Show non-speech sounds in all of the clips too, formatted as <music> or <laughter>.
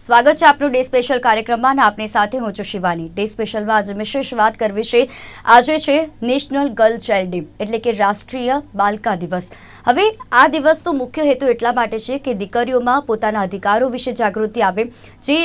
સ્વાગત છે આપનું ડે સ્પેશિયલ કાર્યક્રમમાં અને આપની સાથે હું છું શિવાની. ડે સ્પેશિયલમાં આજે વિશેષ વાત કરવી છે. આજે છે નેશનલ ગર્લ ચાઇલ્ડ ડે, એટલે કે રાષ્ટ્રીય બાલિકા દિવસ. હવે આ દિવસનો મુખ્ય હેતુ એટલા માટે છે કે દીકરીઓમાં પોતાના અધિકારો વિશે જાગૃતિ આવે, જે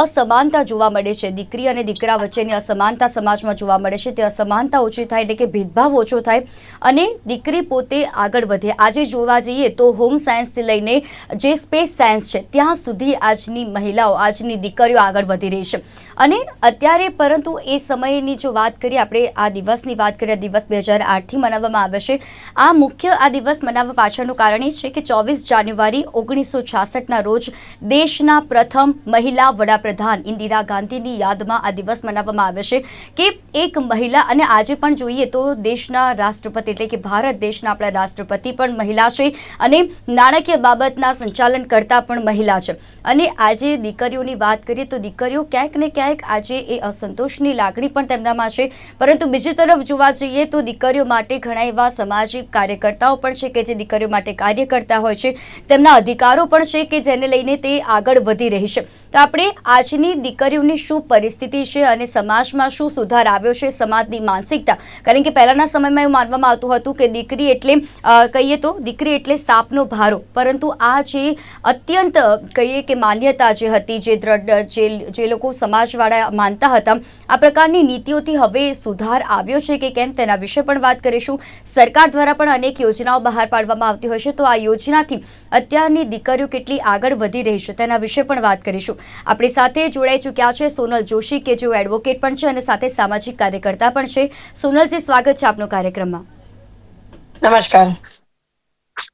અસમાનતા જોવા મળે છે. દીકરી અને દીકરા વચ્ચેની અસમાનતા સમાજમાં જોવા મળે છે. તે અસમાનતા ઓછી થાય એટલે કે ભેદભાવ ઓછો થાય અને દીકરી પોતે આગળ વધે. આજે જોવા જઈએ તો હોમ સાયન્સથી લઈને જે સ્પેસ સાયન્સ છે, ત્યાં સુધી આજની મહિલાઓ, આજની દીકરીઓ આગળ વધી રહી છે. અને અત્યારે પરંતુ એ સમયની જો વાત કરીએ, આપણે આ દિવસની વાત કરીએ દિવસ બે હજાર આઠથી મનાવવામાં આવે છે. આ મુખ્ય આ દિવસ મનાવવા પાછળનું કારણ એ છે કે ચોવીસ જાન્યુઆરી ઓગણીસો છાસઠના રોજ દેશના પ્રથમ મહિલા વડાપ્રધાન ઇન્દિરા ગાંધીની યાદમાં આ દિવસ મનાવવામાં આવે છે કે એક મહિલા અને આજે પણ જોઈએ તો દેશના રાષ્ટ્રપતિ એટલે કે ભારત દેશના આપણા રાષ્ટ્રપતિ પણ મહિલા છે અને નાણાકીય બાબતના સંચાલન કરતા પણ મહિલા છે. અને આજે દીકરીઓની વાત કરીએ તો દીકરીઓ ક્યાંક ને ક્યાંક આજે એ અસંતોષની લાગણી પણ તેમનામાં છે. પરંતુ બીજી તરફ જોવા જઈએ તો દીકરીઓ માટે ઘણા એવા સામાજિક કાર્યકર્તાઓ પણ છે કે જે દીકરીઓ માટે કાર્ય કરતા હોય છે, તેમના અધિકારો પણ છે કે જેને લઈને તે આગળ વધી રહી છે. તો આપણે આજની દીકરીઓની શું પરિસ્થિતિ છે અને સમાજમાં શું સુધાર આવ્યો છે સમાજની માનસિકતા? કારણ કે પહેલાંના સમયમાં એવું માનવામાં આવતું હતું કે દીકરી એટલે કહીએ તો દીકરી એટલે સાપનો ભારો. પરંતુ આ જે અત્યંત, કહીએ કે માન્યતા જે હતી, જે દ્રઢ, જે જે લોકો સમાજવાળા માનતા હતા, આ પ્રકારની નીતિઓથી હવે સુધાર આવ્યો છે કે કેમ? તેના વિશે પણ વાત કરીશું. સરકાર દ્વારા પણ અનેક યોજનાઓ બહાર પાડવામાં આવતી હોય છે. તો આ યોજનાથી અત્યારની દીકરીઓ કેટલી આગળ વધી રહી છે તેના વિશે પણ વાત કરીશું. આપણી સાથે જોડાઈ ચૂક્યા છે સોનલ જોશી કે જેઓ એડવોકેટ પણ છે અને સાથે સામાજિક કાર્યકર્તા પણ છે. સોનલજી સ્વાગત છે આપનો કાર્યક્રમમાં. નમસ્કાર.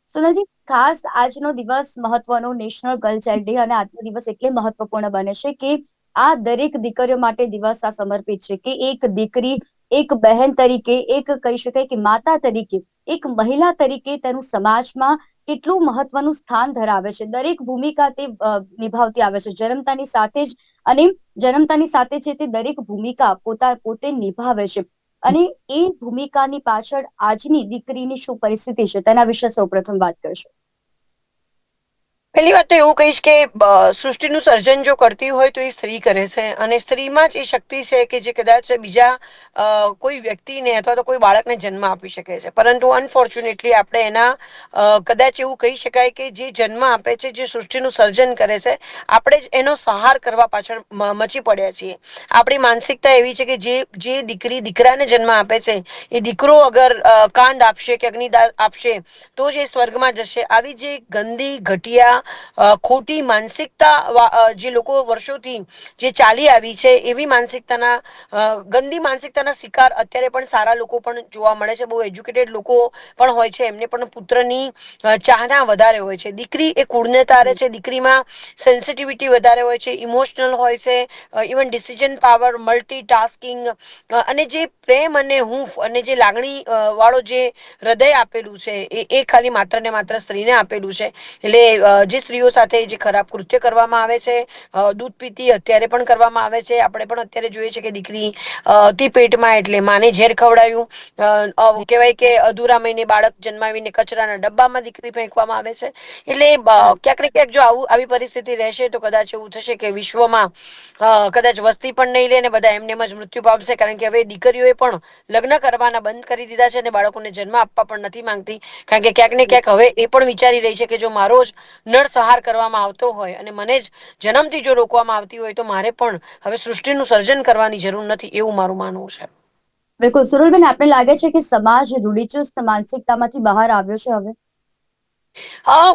સોનલજી ખાસ આજનો દિવસ મહત્વનો નેશનલ ગર્લ ચાઇલ્ડ ડે અને આજનો દિવસ એટલે મહત્વપૂર્ણ બને છે કે આ દરેક દીકરીઓ માટે દિવસ આ સમર્પિત છે કે એક દીકરી, એક બહેન તરીકે, એક કહી શકાય કે માતા તરીકે, એક મહિલા તરીકે તેનું સમાજમાં કેટલું મહત્વનું સ્થાન ધરાવે છે. દરેક ભૂમિકા તે નિભાવતી આવે છે. જન્મતાની સાથે જ અને જન્મતાની સાથે છે તે દરેક ભૂમિકા પોતા, પોતે નિભાવે છે. અને એ ભૂમિકાની પાછળ આજની દીકરીની શું પરિસ્થિતિ છે તેના વિશે સૌપ્રથમ વાત કરશું. પહેલી વાત તો એવું કહીશ કે સૃષ્ટિનું સર્જન જો કરતી હોય તો એ સ્ત્રી કરે છે અને સ્ત્રીમાં જ એ શક્તિ છે કે જે કદાચ બીજા કોઈ વ્યક્તિને અથવા તો કોઈ બાળકને જન્મ આપી શકે છે. પરંતુ અનફોર્ચ્યુનેટલી આપણે એના કદાચ એવું કહી શકાય કે જે જન્મ આપે છે, જે સૃષ્ટિનું સર્જન કરે છે, આપણે જ એનો સહાર કરવા પાછળ મચી પડ્યા છીએ. આપણી માનસિકતા એવી છે કે જે જે દીકરી દીકરાને જન્મ આપે છે, એ દીકરો અગર કાંદ આપશે કે અગ્નિદાન આપશે, તો જ એ સ્વર્ગમાં જશે. આવી જે ગંદી, ઘટિયા ખોટી માનસિકતા જે લોકો વર્ષોથી જે ચાલી આવી છે, એવી માનસિકતાના ગંદી માનસિકતાના શિકાર અત્યારે પણ સારા લોકો પણ જોવા મળે છે. બહુ એજ્યુકેટેડ લોકો પણ હોય છે. એમને પણ પુત્રની ચાહના વધારે હોય છે. દીકરી એ કુળને તારે છે. દીકરીમાં સેન્સિટિવિટી વધારે હોય છે. ઇમોશનલ હોય છે. Even decision power multitasking અને જે પ્રેમ અને હૂંફ અને જે લાગણી વાળો જે હૃદય આપેલું છે, એ એ ખાલી માત્ર ને માત્ર સ્ત્રીને આપેલું છે. એટલે જે સ્ત્રીઓ સાથે જે ખરાબ કૃત્ય કરવામાં આવે છે દૂધ પીતી અત્યારે પણ કરવામાં આવે છે. આપણે પણ અત્યારે જોઈએ છે કે દીકરી હતી પેટમાં એટલે માને ઝેર જી. કહેવાય કે અધૂરા મહિને બાળક જન્માવીને કચરાના ડબ્બામાં દીકરી ફેંકવામાં આવે છે. એટલે ક્યાંક ને ક્યાંક જો આવું, આવી પરિસ્થિતિ રહેશે તો કદાચ એવું થશે કે વિશ્વમાં કદાચ વસ્તી પણ નહીં લે ને બધા એમને એમ જ મૃત્યુ પામશે. કારણ કે હવે દીકરીઓએ પણ લગ્ન કરવાના બંધ કરી દીધા છે અને બાળકોને જન્મ આપવા પણ નથી માંગતી. કારણ કે ક્યાંક ને ક્યાંક હવે એ પણ વિચારી રહી છે કે જો મારો જ નરસંહાર કરવામાં આવતો હોય અને મને જ જન્મથી જો રોકવામાં આવતી હોય તો મારે પણ હવે સૃષ્ટિનું સર્જન કરવાની જરૂર નથી એવું મારું માનવું છે. બિલકુલ. સુરુલબેન આપણે લાગે છે કે સમાજ રૂઢિચુસ્ત માનસિકતામાંથી બહાર આવ્યો છે હવે?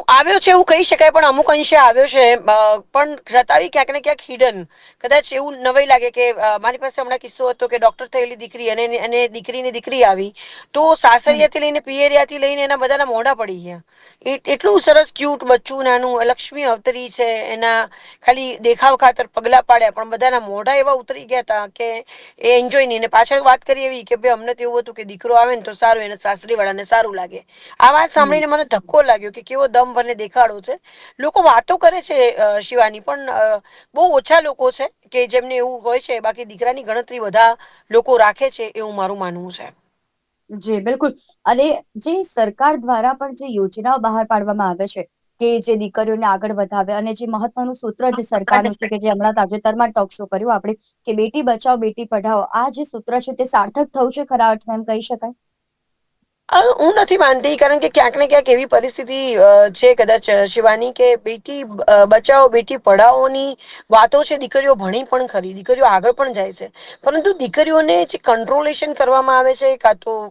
આવ્યો છે એવું કહી શકાય, પણ અમુક અંશે આવ્યો છે. પણ છતાંય ક્યાંક ને ક્યાંક હિડન કદાચ એવું નવાઈ લાગે કે મારી પાસે હમણાં કિસ્સો હતો કે ડોક્ટર થયેલી દીકરી, અને અને દીકરીની દીકરી આવી, તો સાસરિયાથી લઈને પિયરિયાથી લઈને એના બધાના મોઢા પડી ગયા. એટલું સરસ ક્યુટ બચ્ચું, નાનું લક્ષ્મી અવતરી છે. એના ખાલી દેખાવ ખાતર પગલા પાડ્યા, પણ બધાના મોઢા એવા ઉતરી ગયા હતા કે એ એન્જોય નહીં. ને પાછળ વાત કરી એવી કે, ભાઈ, અમને તો એવું હતું કે દીકરો આવે ને તો સારું, એને સાસરીવાળાને સારું લાગે. આ વાત સાંભળીને મને ધક્કો લાગ્યો. કે કેવો દમ મને દેખાડો છે. લોકો વાતો કરે છે શિવાની, પણ બહુ ઓછા લોકો છે કે જેમને એવું હોય છે, બાકી દીકરાની ગણતરી બધા લોકો રાખે છે એવું મારું માનવું છે. જી, બિલકુલ. અને જે સરકાર દ્વારા પણ જે યોજનાઓ બહાર પાડવામાં આવે છે કે જે દીકરીઓને આગળ વધાવે અને જે મહત્વનું સૂત્ર જે સરકારનું છે કે જે હમણાં તાજેતરમાં ટોક શો કર્યું આપણે કે બેટી બચાવો, બેટી પઢાઓ આ જે સૂત્ર છે તે સાર્થક થયું છે ખરા અર્થમાં એમ કહી શકાય? હું નથી માનતી, કારણ કે ક્યાંક ને ક્યાંક એવી પરિસ્થિતિ છે કદાચ શિવાની કે બેટી બચાવો, બેટી પઢાઓની વાતો છે, દીકરીઓ ભણી પણ ખરી, દીકરીઓ આગળ પણ જાય છે. પરંતુ દીકરીઓને જે કંટ્રોલેશન કરવામાં આવે છે, કાં તો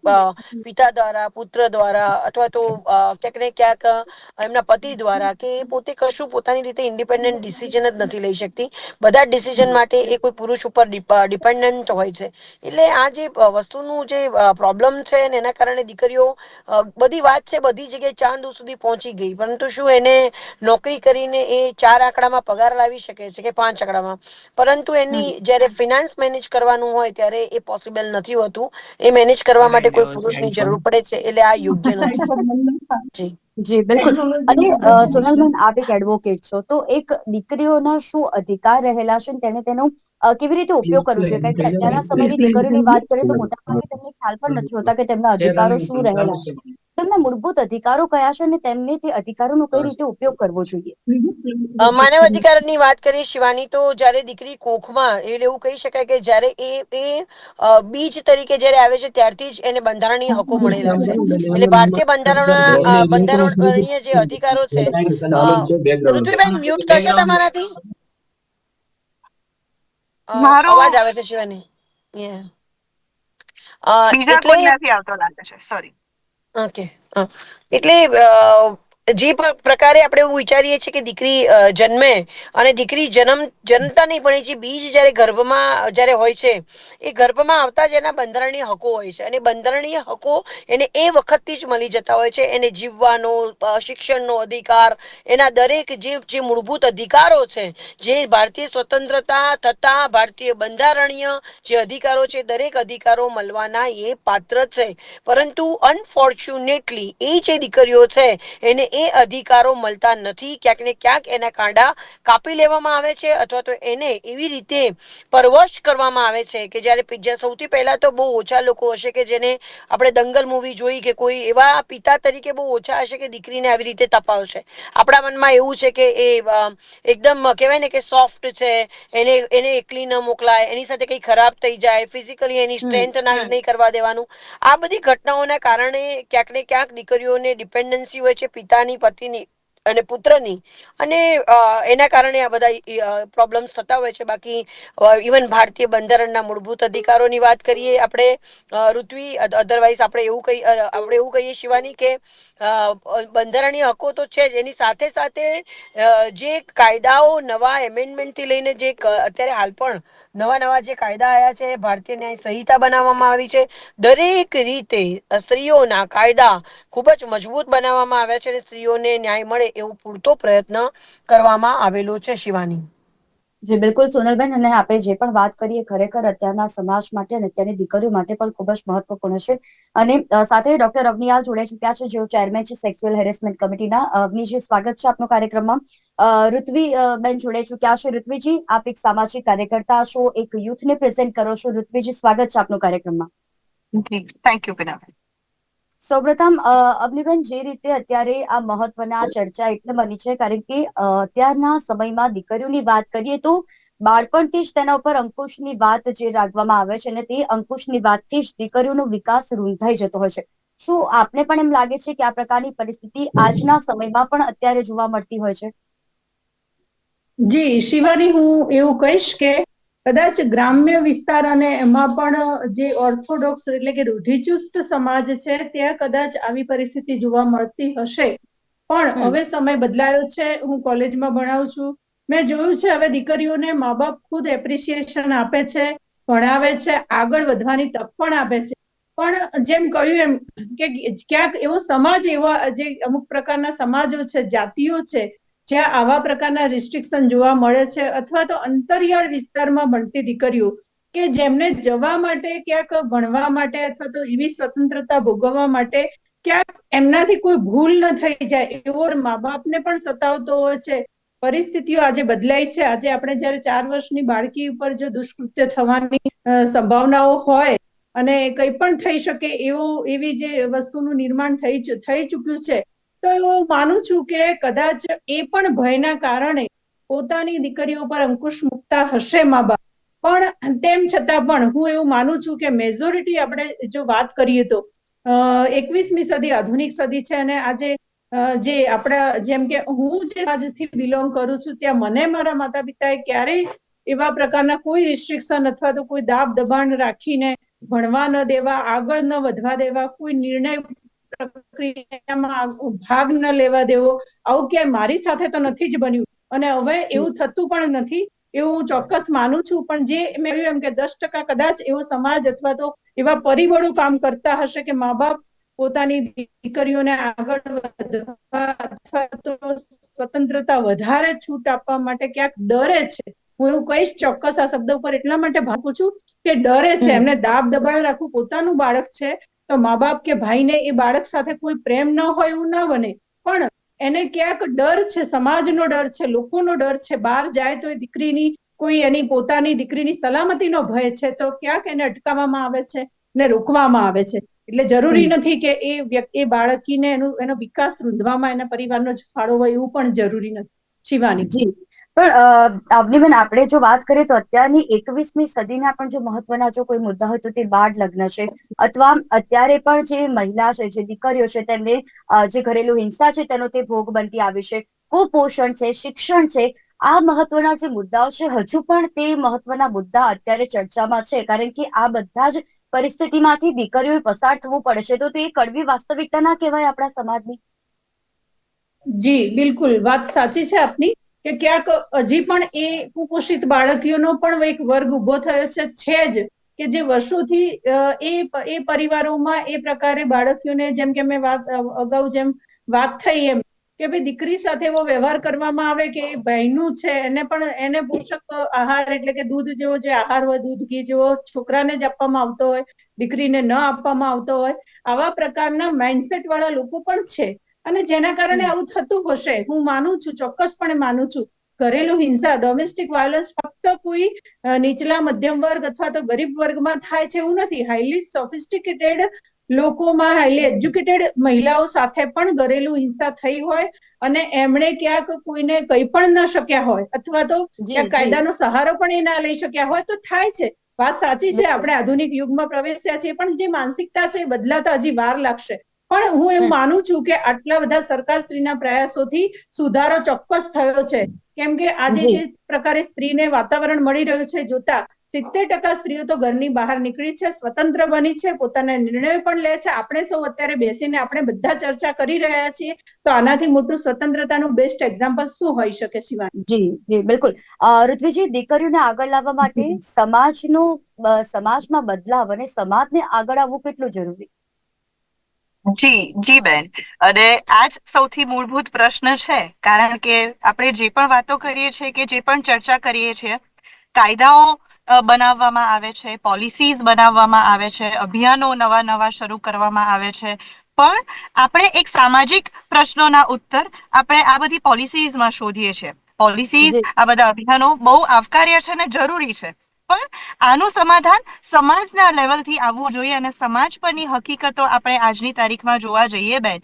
પિતા દ્વારા, પુત્ર દ્વારા, અથવા તો ક્યાંક ને ક્યાંક એમના પતિ દ્વારા, કે પોતે કશું પોતાની રીતે ઇન્ડિપેન્ડન્ટ ડિસિઝન જ નથી લઈ શકતી. બધા ડિસિઝન માટે એ કોઈ પુરુષ ઉપર ડિપેન્ડન્ટ હોય છે. એટલે આ જે વસ્તુનું જે પ્રોબ્લેમ છે એના કારણે દીકરીઓ બધી વાત છે બધી જગ્યાએ ચાંદ સુધી પહોંચી ગઈ. પરંતુ શું એને નોકરી કરીને એ ચાર આંકડામાં પગાર લાવી શકે છે કે પાંચ આંકડામાં? પરંતુ એની જ્યારે ફિનાન્સ મેનેજ કરવાનું હોય ત્યારે એ પોસિબલ નથી હોતું. એ મેનેજ કરવા માટે કોઈ પુરુષની જરૂર પડે છે એટલે આ યોગ્ય નથી. <laughs> જી. જી, બિલકુલ. અને સોનલબેન આપ એક એડવોકેટ છો. તો એક દીકરીઓના શું અધિકાર રહેલા છે તેને તેનો કેવી રીતે ઉપયોગ કરવો જોઈએ? કારણ કે અત્યારના સમયની દીકરીઓની વાત કરીએ તો મોટાભાગે તેમને ખ્યાલ પણ નથી હોતા કે તેમના અધિકારો શું રહેલા છે. તેમના મૂળભૂત અધિકારો કયા છે અને તેમને તે અધિકારોનો કઈ રીતે ઉપયોગ કરવો જોઈએ? માનવ અધિકારની વાત કરીએ શિવાની તો જ્યારે દીકરી કોખમાં એટલે એવું કહી શકાય કે જ્યારે એ એ બીજ તરીકે જ્યારે આવે છે ત્યારથી જ એને બંધારણીય હકો મળેલા છે. એટલે ભારતીય બંધારણના બંધારણીય જે અધિકારો છે ઋતુબેન મ્યુટ થશે તમારાથી? મારો અવાજ આવે છે શિવાની? બીજા એટલે કોઈ નથી આવતો લાગે છે. Sorry okay. એટલે જે પ્ર- પ્રકારે આપણે એવું વિચારીએ છીએ કે દીકરી જન્મે અને દીકરી જન્મ જન્મતા નહીં, પણ એ જે બીજ જ્યારે ગર્ભમાં, જ્યારે હોય છે, એ ગર્ભમાં આવતા જ એના બંધારણીય હકો હોય છે. અને બંધારણીય હકો એને એ વખતથી જ મળી જતા હોય છે. એને જીવવાનો શિક્ષણનો અધિકાર, એના દરેક જે જે મૂળભૂત અધિકારો છે, જે ભારતીય સ્વતંત્રતા થતા ભારતીય બંધારણીય જે અધિકારો છે, દરેક અધિકારો મળવાના એ પાત્ર છે. પરંતુ અનફોર્ચ્યુનેટલી એ જે દીકરીઓ છે, એને એ અધિકારો મળતા નથી. ક્યાંક ને ક્યાંક એના કાંડા કાપી લેવામાં આવે છે અથવા તો એને એવી રીતે પરવશ કરવામાં આવે છે કે જ્યારે પી- સૌથી પહેલા તો બહુ ઓછા લોકો હશે કે જેને આપણે દંગલ મૂવી જોઈ કે કોઈ એવા પિતા તરીકે બહુ ઓછા હશે કે દીકરીને આવી રીતે તપાવશે. આપણા મનમાં એવું છે કે એ એકદમ કહેવાય ને કે સોફ્ટ છે એને એને એકલી ન મોકલાય એની સાથે કંઈ ખરાબ થઈ જાય ફિઝિકલી એની સ્ટ્રેન્થ ના નહીં કરવા દેવાનું. આ બધી ઘટનાઓના કારણે ક્યાંક ને ક્યાંક દીકરીઓને ડિપેન્ડન્સી હોય છે પિતાની પતિની અને પુત્રની. અને એના કારણે આ બધા પ્રોબ્લેમ્સ થતા હોય છે. બાકી ઇવન ભારતીય બંધારણના મૂળભૂત અધિકારોની વાત કરીએ આપણે ઋત્વી અધરવાઇઝ આપણે એવું કહી આપણે એવું કહીએ શિવાની કે બંધારણીય હકો તો છે જ. એની સાથે સાથે જે કાયદાઓ નવા એમેન્ડમેન્ટથી લઈને જે અત્યારે હાલ પણ નવા નવા જે કાયદા આવ્યા છે, ભારતીય ન્યાય સંહિતા બનાવવામાં આવી છે, દરેક રીતે સ્ત્રીઓના કાયદા ખૂબ જ મજબૂત બનાવવામાં આવ્યા છે અને સ્ત્રીઓને ન્યાય મળે એવું પૂરતો પ્રયત્ન કરવામાં આવેલો છે શિવાની. જે બિલકુલ. સોનલબેન અને આપણે જે પણ વાત કરીએ ખરેખર અત્યારના સમાજ માટે અને અત્યારની દીકરીઓ માટે પણ ખૂબ જ મહત્વપૂર્ણ છે. અને સાથે ડોક્ટર અવનિયાલ જોડાઈ ચૂક્યા છે જેઓ ચેરમેન છે સેક્સ્યુઅલ હેરેસમેન્ટ કમિટીના. અવનીજી સ્વાગત છે આપનો કાર્યક્રમમાં. ઋત્વી બેન જોડાઈ ચૂક્યા છે. ઋત્વીજી આપ એક સામાજિક કાર્યકર્તા છો એક યુથને પ્રેઝન્ટ કરો છો. ઋત્વીજી સ્વાગત છે આપનો કાર્યક્રમમાં. થેન્ક યુ સૌપ્રથમ અ, જે રીતે અત્યારે આ મહત્વના ચર્ચા એટલે બની છે કારણ કે અત્યારના સમયમાં દીકરીઓની વાત કરીએ તો બાળપણથી જ તેના ઉપર અંકુશની વાત જે રાખવામાં આવે છે અને તે અંકુશની વાતથી જ દીકરીઓનો વિકાસ રૂંધાઈ જતો હોય છે. શું આપને પણ એમ લાગે છે કે આ પ્રકારની પરિસ્થિતિ આજના સમયમાં પણ અત્યારે જોવા મળતી હોય છે? જી શિવાની હું એવું કહીશ કે કદાચ ગ્રામ્ય વિસ્તાર અને એમાં પણ જે ઓર્થોડોક્સ એટલે કે રૂઢિચુસ્ત સમાજ છે ત્યાં કદાચ આવી પરિસ્થિતિ જોવા મળતી હશે. પણ હવે સમય બદલાયો છે હું કોલેજમાં ભણાવું છું. મેં જોયું છે હવે દીકરીઓને મા બાપ ખુદ એપ્રિસિએશન આપે છે ભણાવે છે આગળ વધવાની તક પણ આપે છે. પણ જેમ કહ્યું એમ કે ક્યાંક એવો સમાજ એવા જે અમુક પ્રકારના સમાજો છે જાતિઓ છે જ્યાં આવા પ્રકારના રિસ્ટ્રિક્શન જોવા મળે છે અથવા તો અંતરિયાળ વિસ્તારમાં ભણતી દીકરીઓ કે જેમને જવા માટે ક્યાંક ભણવા માટે અથવા તો એવી સ્વતંત્રતા ભોગવવા માટે ક્યાંક એમનાથી કોઈ ભૂલ ન થઈ જાય એવો મા બાપને પણ સતાવતો હોય છે. પરિસ્થિતિઓ આજે બદલાય છે. આજે આપણે જયારે ચાર વર્ષની બાળકી ઉપર જો દુષ્કૃત્ય થવાની સંભાવનાઓ હોય અને કંઈ પણ થઈ શકે એવું, એવી જે વસ્તુનું નિર્માણ થઈ થઈ ચુક્યું છે તો હું માનું છું કે કદાચ એ પણ ભયના કારણે પોતાની દીકરીઓ પર અંકુશ મૂકતા હશે મા બાપ. પણ તેમ છતાં પણ હું એવું માનું છું કે મેજોરિટી આપણે જો વાત કરીએ તો એકવીસમી સદી આધુનિક સદી છે અને આજે જે આપણા જેમ કે હું જે આજથી બિલોંગ કરું છું ત્યાં મને મારા માતા પિતાએ ક્યારેય એવા પ્રકારના કોઈ રિસ્ટ્રિક્શન અથવા તો કોઈ દાબ દબાણ રાખીને ભણવા ન દેવા, આગળ ન વધવા દેવા, કોઈ નિર્ણય પ્રક્રિયામાં ભાગ ન લેવા દેવો આવું ક્યાંય મારી સાથે તો નથી જ બન્યું. અને હવે એવું થતું પણ નથી એવું હું ચોક્કસ માનું છું પણ જે મેં એમ કે દસ ટકા કદાચ એવો સમાજ અથવા તો એવા પરિબળો કામ કરતા હશે કે મા બાપ પોતાની દીકરીઓને આગળ વધવા અથવા તો સ્વતંત્રતા વધારે છૂટ આપવા માટે ક્યાંક ડરે છે. હું એવું કહીશ ચોક્કસ આ શબ્દ ઉપર એટલા માટે ભાગું છું કે ડરે છે. એમને દાબ દબાણ રાખવું પોતાનું બાળક છે. તો મા બાપ કે ભાઈને એ બાળક સાથે કોઈ પ્રેમ ન હોય એવું ના બને. પણ એને ક્યાંક ડર છે સમાજનો ડર છે લોકોનો ડર છે બહાર જાય તો એ દીકરીની કોઈ એની પોતાની દીકરીની સલામતીનો ભય છે તો ક્યાંક એને અટકાવવામાં આવે છે ને રોકવામાં આવે છે. એટલે જરૂરી નથી કે એ વ્યક્તિ એ બાળકીને એનું એનો વિકાસ રૂંધવામાં એના પરિવારનો જ ફાળો હોય એવું પણ જરૂરી નથી. શિવાની. જી. પણ અવનીબેન, આપણે જો વાત કરીએ તો અત્યારની એકવીસમી સદીના પણ જો મહત્વના જો કોઈ મુદ્દા હોય તો તે બાળ લગ્ન છે. અથવા અત્યારે પણ જે મહિલા છે, જે દીકરીઓ છે, તેમને જે ઘરેલુ હિંસા છે, તેનો તે ભોગ બનતી આવી છે. કુપોષણ છે, શિક્ષણ છે, આ મહત્વના જે મુદ્દાઓ છે, હજુ પણ તે મહત્વના મુદ્દા અત્યારે ચર્ચામાં છે. કારણ કે આ બધા જ પરિસ્થિતિમાંથી દીકરીઓએ પસાર થવું પડશે. તો તે કડવી વાસ્તવિકતા ના કહેવાય આપણા સમાજની? જી, બિલકુલ. વાત સાચી છે આપની કે ક્યાંક હજી પણ એ કુપોષિત બાળકીઓનો પણ એક વર્ગ ઊભો થયો છે છે જ કે જે વર્ષોથી એ એ પરિવારોમાં એ પ્રકારે બાળકીઓને જેમ કે મેં વાત અગાઉ જેમ વાત થઈ એમ કે ભાઈ દીકરી સાથે એવો વ્યવહાર કરવામાં આવે કે એ બહેનું છે, એને પણ, એને પોષક આહાર એટલે કે દૂધ જેવો જે આહાર હોય, દૂધ, ઘી જેવો છોકરાને જ આપવામાં આવતો હોય, દીકરીને ન આપવામાં આવતો હોય, આવા પ્રકારના માઇન્ડસેટ વાળા લોકો પણ છે. અને જેના કારણે આવું થતું હશે હું માનું છું ચોક્કસપણે માનું છું. ઘરેલુ હિંસા ડોમેસ્ટિક વાયોલન્સ ફક્ત કોઈ નીચલા મધ્યમ વર્ગ અથવા તો ગરીબ વર્ગમાં થાય છે એવું નથી. હાઈલી સોફિસ્ટિકેટેડ લોકોમાં હાઈલી એજ્યુકેટેડ મહિલાઓ સાથે પણ ઘરેલુ હિંસા થઈ હોય અને એમણે ક્યાંક કોઈને કંઈ પણ ન શક્યા હોય અથવા તો ક્યાંક કાયદાનો સહારો પણ એ ના લઈ શક્યા હોય તો થાય છે. વાત સાચી છે આપણે આધુનિક યુગમાં પ્રવેશ્યા છીએ પણ જે માનસિકતા છે એ બદલાતા હજી વાર લાગશે. પણ હું એમ માનું છું કે આટલા બધા સરકારશ્રીના પ્રયાસોથી સુધારો ચોક્કસ થયો છે. કેમ કે આજે જે પ્રકારે સ્ત્રીને વાતાવરણ મળી રહ્યું છે જોતા સિત્તેર ટકા સ્ત્રીઓ તો ઘરની બહાર નીકળી છે સ્વતંત્ર બની છે પોતાના નિર્ણયો પણ લે છે. આપણે સૌ અત્યારે બેસીને આપણે બધા ચર્ચા કરી રહ્યા છીએ. તો આનાથી મોટું સ્વતંત્રતાનું બેસ્ટ એક્ઝામ્પલ શું હોઈ શકે શિવાની? જી જી બિલકુલ. ઋત્વિજી દીકરીઓને આગળ લાવવા માટે સમાજનો સમાજમાં બદલાવ અને સમાજને આગળ આવવું કેટલું જરૂરી? જી જી બેન. અને આ જ સૌથી મૂળભૂત પ્રશ્ન છે કારણ કે આપણે જે પણ વાતો કરીએ છીએ કે જે પણ ચર્ચા કરીએ છીએ કાયદાઓ બનાવવામાં આવે છે પોલિસીઝ બનાવવામાં આવે છે અભિયાનો નવા નવા શરૂ કરવામાં આવે છે. પણ આપણે એક સામાજિક પ્રશ્નોના ઉત્તર આપણે આ બધી પોલિસીઝમાં શોધીએ છીએ. પોલિસીઝ આ બધા અભિયાનો બહુ આવકાર્ય છે અને જરૂરી છે. પણ આનું સમાધાન સમાજના લેવલથી આવવું જોઈએ અને સમાજ પરની હકીકતો આપણે આજની તારીખમાં જોવા જઈએ બેન.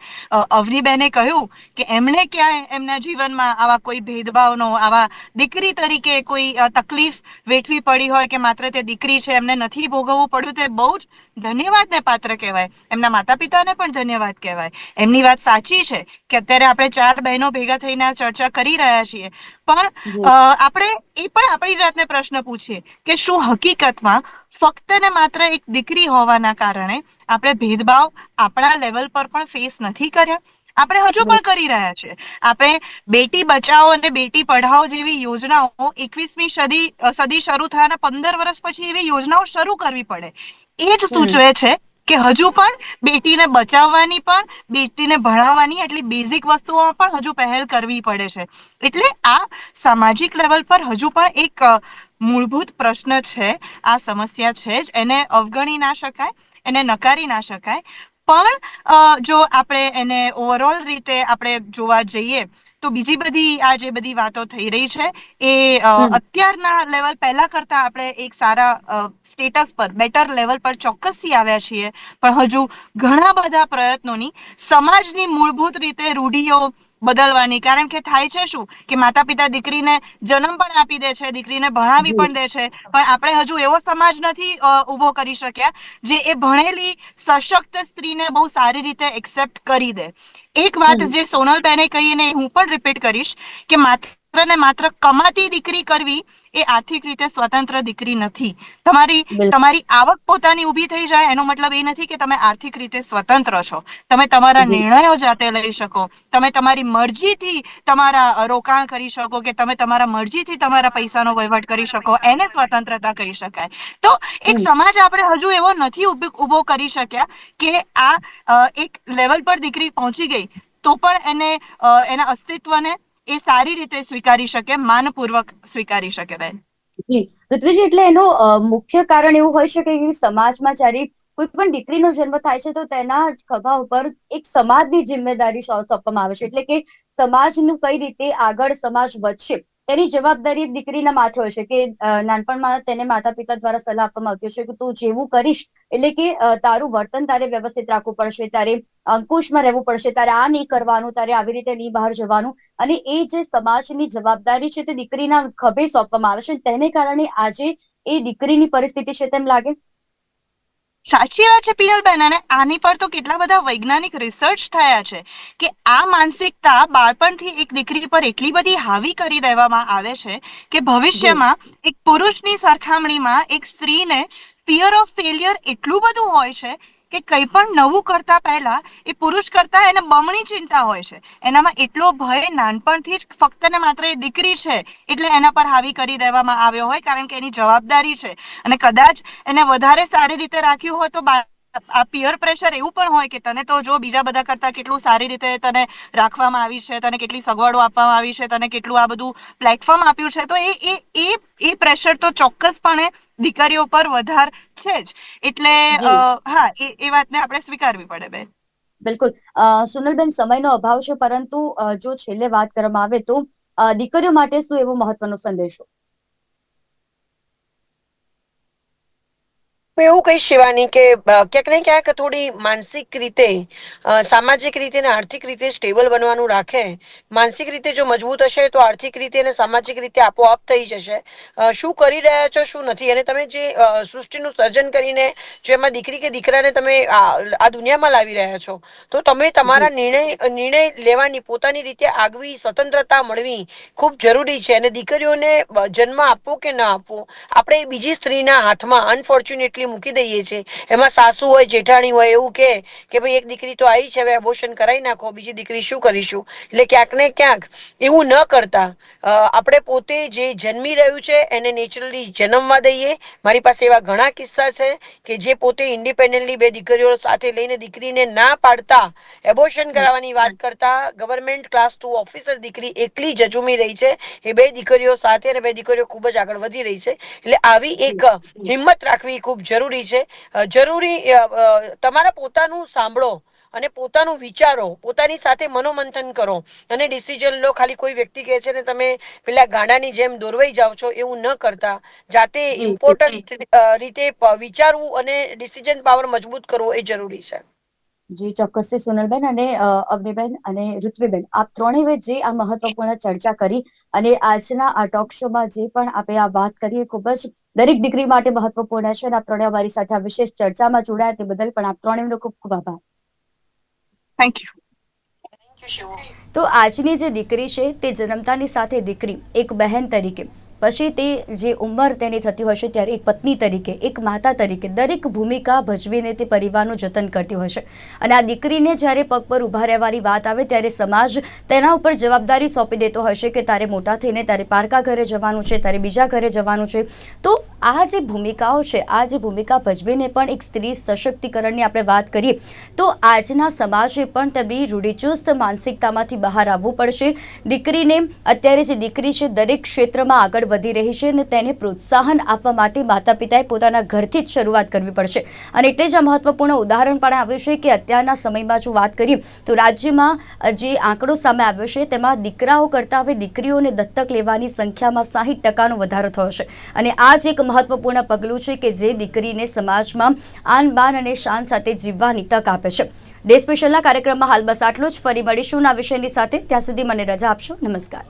અવનીબેને કહ્યું કે એમણે ક્યાંય એમના જીવનમાં આવા કોઈ ભેદભાવનો, આવા દીકરી તરીકે કોઈ તકલીફ વેઠવી પડી હોય કે માત્ર તે દીકરી છે એમને નથી ભોગવવું પડ્યું, તે બહુ જ ધન્યવાદને પાત્ર કહેવાય. એમના માતા પિતાને પણ ધન્યવાદ કહેવાય. એમની વાત સાચી છે કે અત્યારે આપણે ચાર બહેનો ભેગા થઈને આ ચર્ચા કરી રહ્યા છીએ. પણ આપણે એ પણ આપણી જાતને પ્રશ્ન પૂછીએ કે શું હકીકતમાં ફક્ત ને માત્ર એક દીકરી હોવાના કારણે આપણે ભેદભાવ આપણા લેવલ પર પણ ફેસ નથી કર્યા? આપણે હજુ પણ કરી રહ્યા છે આપણે બેટી બચાવો અને બેટી પઢાઓ જેવી યોજનાઓ એકવીસમી સદી સદી શરૂ થયાના પંદર વર્ષ પછી એવી યોજનાઓ શરૂ કરવી પડે. એ જ સૂચવે છે કે હજુ પણ બેટીને બચાવવાની પણ બેટીને ભણાવવાની એટલી બેઝિક વસ્તુઓમાં પણ હજુ પહેલ કરવી પડે છે. એટલે આ સામાજિક લેવલ પર હજુ પણ એક મૂળભૂત પ્રશ્ન છે. આ સમસ્યા છે જ. એને અવગણી ના શકાય એને નકારી ના શકાય. પણ જો આપણે એને ઓવરઓલ રીતે આપણે જોવા જઈએ તો બીજી બધી આ જે બધી વાતો થઈ રહી છે એ અત્યારના લેવલ પહેલા કરતા આપણે એક સારા સ્ટેટસ પર બેટર લેવલ પર ચોક્કસથી આવ્યા છીએ. પણ હજુ ઘણા બધા પ્રયત્નોની સમાજની મૂળભૂત રીતે રૂઢિઓ બદલવાની. કારણ કે થાય છે શું? કે માતા પિતા દીકરીને જન્મ પણ આપી દે છે દીકરીને ભણાવી પણ દે છે. પણ આપણે હજુ એવો સમાજ નથી ઊભો કરી શક્યા જે એ ભણેલી સશક્ત સ્ત્રીને બહુ સારી રીતે એક્સેપ્ટ કરી દે. એક વાત. જે સોનલબેને કહીને હું પણ રિપીટ કરીશ કે માત્ર ને માત્ર કમાતી દીકરી કરવી એ આર્થિક રીતે સ્વતંત્ર દીકરી નથી. તમારી તમારી આવક પોતાની ઊભી થઈ જાય એનો મતલબ એ નથી કે તમે આર્થિક રીતે સ્વતંત્ર છો. તમે તમારા નિર્ણયો જાતે લઈ શકો. તમે તમારી મરજીથી તમારા રોકાણ કરી શકો કે તમે તમારા મરજીથી તમારા પૈસાનો વહીવટ કરી શકો. એને સ્વતંત્રતા કહી શકાય. તો એક સમાજ આપણે હજુ એવો નથી ઊભો કરી શક્યા કે આ એક લેવલ પર દીકરી પહોંચી ગઈ તો પણ એને એના અસ્તિત્વને એ સારી રીતે સ્વીકારી શકે, માનપૂર્વક સ્વીકારી શકે બેન. જી. પૃથ્વીજી એટલે એનું મુખ્ય કારણ એવું હોઈ શકે કે સમાજમાં જ્યારે કોઈ પણ દીકરીનો જન્મ થાય છે, તો તેના ખભા ઉપર એક સમાજની જિમ્મેદારી સોંપવામાં આવે છે. એટલે કે સમાજનું કઈ રીતે આગળ સમાજ વધશે. તેની જવાબદારી દીકરીના માથે હોય છે કે નાનપણમાં તેને માતા પિતા દ્વારા સલાહ આપવામાં આવતી હશે કે તું જેવું કરીશ એટલે કે તારું વર્તન તારે વ્યવસ્થિત રાખવું પડશે, તારે અંકુશમાં રહેવું પડશે, તારે આ નહીં કરવાનું, તારે આવી રીતે નહીં બહાર જવાનું અને એ જે સમાજની જવાબદારી છે તે દીકરીના ખભે સોંપવામાં આવે છે તેને કારણે આજે એ દીકરીની પરિસ્થિતિ છે તેમ લાગે. સાચી વાત છે પિનલબેન અને આની પર તો કેટલા બધા વૈજ્ઞાનિક રિસર્ચ થયા છે કે આ માનસિકતા બાળપણથી એક દીકરી પર એટલી બધી હાવી કરી દેવામાં આવે છે કે ભવિષ્યમાં એક પુરુષની સરખામણીમાં એક સ્ત્રીને ફિયર ઓફ ફેલિયર એટલું બધું હોય છે કે કંઈ પણ નવું કરતા પહેલા એ પુરુષ કરતા એને બમણી ચિંતા હોય છે. એનામાં એટલો ભય નાનપણથી જ ફક્ત ને માત્ર એ દીકરી છે એટલે એના પર હાવી કરી દેવામાં આવ્યો હોય કારણ કે એની જવાબદારી છે. અને કદાચ એને વધારે સારી રીતે રાખ્યું હોય તો આ પિયર પ્રેશર એવું પણ હોય કે તને તો જો બીજા બધા કરતા કેટલું સારી રીતે તને રાખવામાં આવી છે તને કેટલી સગવડો આપવામાં આવી છે તને કેટલું આ બધું પ્લેટફોર્મ આપ્યું છે તો એ એ એ એ પ્રેશર તો ચોક્કસપણે દીકરીઓ પર વધાર છે જ. એટલે હા એ એ વાતને આપણે સ્વીકારવી પડે બેન. બિલકુલ. સુનલબેન સમયનો અભાવ છે પરંતુ જો છેલ્લે વાત કરવામાં આવે તો દીકરીઓ માટે શું એવો મહત્વનો સંદેશો? હું એવું કહીશ શિવાની કે ક્યાંક ને ક્યાંક થોડી માનસિક રીતે સામાજિક રીતે અને આર્થિક રીતે સ્ટેબલ બનવાનું રાખે. માનસિક રીતે જો મજબૂત હશે તો આર્થિક રીતે અને સામાજિક રીતે આપોઆપ થઈ જશે. શું કરી રહ્યા છો શું નથી? અને તમે જે સૃષ્ટિનું સર્જન કરીને જેમાં દીકરી કે દીકરાને તમે આ આ દુનિયામાં લાવી રહ્યા છો તો તમે તમારા નિર્ણય નિર્ણય લેવાની પોતાની રીતે આગવી સ્વતંત્રતા મળવી ખૂબ જરૂરી છે. અને દીકરીઓને જન્મ આપવો કે ન આપવો આપણે બીજી સ્ત્રીના હાથમાં અનફોર્ચ્યુનેટલી મૂકી દઈએ છીએ એમાં સાસુ હોય જેઠાણી હોય એવું કે કે ભાઈ એક દીકરી તો આવી છે હવે અબોર્શન કરાવી નાખો બીજી દીકરી શું કરીશું? એટલે ક્યાંક ને ક્યાંક એવું ન કરતા. આપણે પોતે જે જન્મી રહ્યું છે એને નેચરલી જન્મવા દઈએ. મારી પાસે એવા ઘણા કિસ્સા છે કે જે પોતે ઇન્ડિપેન્ડન્ટલી બે દીકરીઓ સાથે લઈને દીકરીને ના પાડતા એબોર્શન કરાવવાની વાત કરતા ગવર્મેન્ટ ક્લાસ ટુ ઓફિસર દીકરી એકલી જજુમી રહી છે. એ બે દીકરીઓ સાથે અને બે દીકરીઓ ખૂબ જ આગળ વધી રહી છે. એટલે આવી એક હિંમત રાખવી ખૂબ જરૂરી છે. જરૂરી તમારા પોતાનું સાંભળો અને પોતાનું વિચારો પોતાની સાથે મનોમંથન કરો. અને ડિસિઝન લો ખાલી કોઈ વ્યક્તિ કહે છે ને તમે પેલા ગાડાની જેમ દોરવાઈ જાઓ છો એવું ન કરતા. જાતે ઇમ્પોર્ટન્ટ રીતે વિચારવું અને ડિસિઝન પાવર મજબૂત કરવો એ જરૂરી છે. જી ચોક્કસથી સોનલબેન અને અગ્નિબેન અને ઋત્વીબેન. આપ ત્રણેય જે આ મહત્વપૂર્ણ ચર્ચા કરી અને આજના આ ટોક શોમાં જે પણ આપણે આ વાત કરી ખૂબ જ દરેક દીકરી માટે મહત્વપૂર્ણ છે અને આપ ત્રણેય અમારી સાથે આ વિશેષ ચર્ચામાં જોડાયા તે બદલ પણ આપ ત્રણેયનો ખૂબ ખૂબ આભાર. થેન્ક યુ તો આજની જે દીકરી છે તે જન્મતાની સાથે દીકરી એક બહેન તરીકે. પછી તે જે ઉંમર તેની થતી હશે ત્યારે એક પત્ની તરીકે, એક માતા તરીકે દરેક ભૂમિકા ભજવીને તે પરિવારનું જતન કરતી હશે અને આ દીકરીને જ્યારે પગ પર ઊભા રહેવાની વાત આવે ત્યારે સમાજ તેના ઉપર જવાબદારી સોંપી દેતો હશે કે તારે મોટા થઈને તારે પારકા ઘરે જવાનું છે, તારે બીજા ઘરે જવાનું છે. તો આ જે ભૂમિકાઓ છે, આ જે ભૂમિકા ભજવીને પણ એક સ્ત્રી સશક્તિકરણની આપણે વાત કરીએ, તો આજના સમાજે પણ તેમની રૂઢિચુસ્ત માનસિકતામાંથી બહાર આવવું પડશે. દીકરીને, અત્યારે જે દીકરી છે, દરેક ક્ષેત્રમાં આગળ વધી રહી છે અને તેને પ્રોત્સાહન આપવા માટે માતા પિતાએ પોતાના ઘરથી જ શરૂઆત કરવી પડશે. અને એટલે જ આ મહત્વપૂર્ણ ઉદાહરણ પણ આવ્યું છે કે અત્યારના સમયમાં જો વાત કરીએ, તો રાજ્યમાં જે આંકડો સામે આવ્યો છે, તેમાં દીકરાઓ કરતાં હવે દીકરીઓને દત્તક લેવાની સંખ્યામાં સાહીઠ ટકાનો વધારો થયો છે. અને આ જ એક મહત્વપૂર્ણ પગલું છે કે જે દીકરીને સમાજમાં આન બાન અને શાન સાથે જીવવાની તક આપે છે. ડે સ્પેશિયલના કાર્યક્રમમાં હાલ બસ આટલું જ. ફરી મળીશું આ વિષયની સાથે. ત્યાં સુધી મને રજા આપશો. નમસ્કાર.